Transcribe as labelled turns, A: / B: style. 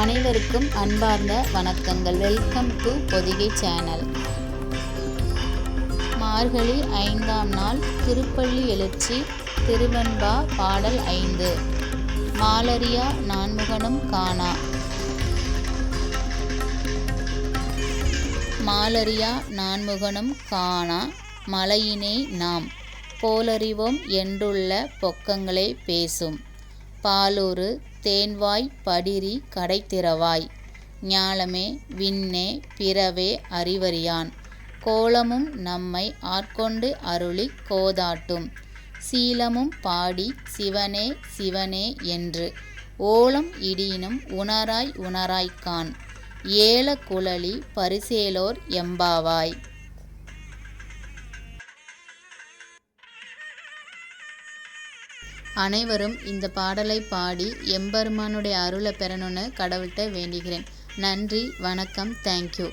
A: அனைவருக்கும் அன்பார்ந்த வணக்கங்கள். வெல்கம் டு பொதிகை சேனல் மார்கழி ஐந்தாம் நாள் திருப்பள்ளி எழுச்சி திருவன்பா பாடல் ஐந்து. மாலரியா நான்முகனும் காணா. மாலரியா நான்முகனும் காணா மலையினை நாம். போலறிவோம் என்றுள்ள பொக்கங்களே பேசும். பாலூறு தேன்வாய் படிரி கடைத்திறவாய். ஞாலமே விண்ணே பிறவே அறிவறியான். கோலமும் நம்மை ஆட்கொண்டு அருளிக் கோதாட்டும். சீலமும் பாடி சிவனே சிவனே என்று ஓலம் இடியினும் உணராய் உணராய்க்கான் ஏல குழலி பரிசேலோர் எம்பாவாய். அனைவரும் இந்த பாடலை பாடி எம்பெருமானுடைய அருளை பெறணும்னு கடவுள்கிட்ட வேண்டிக்கிறேன் நன்றி வணக்கம் தேங்க்யூ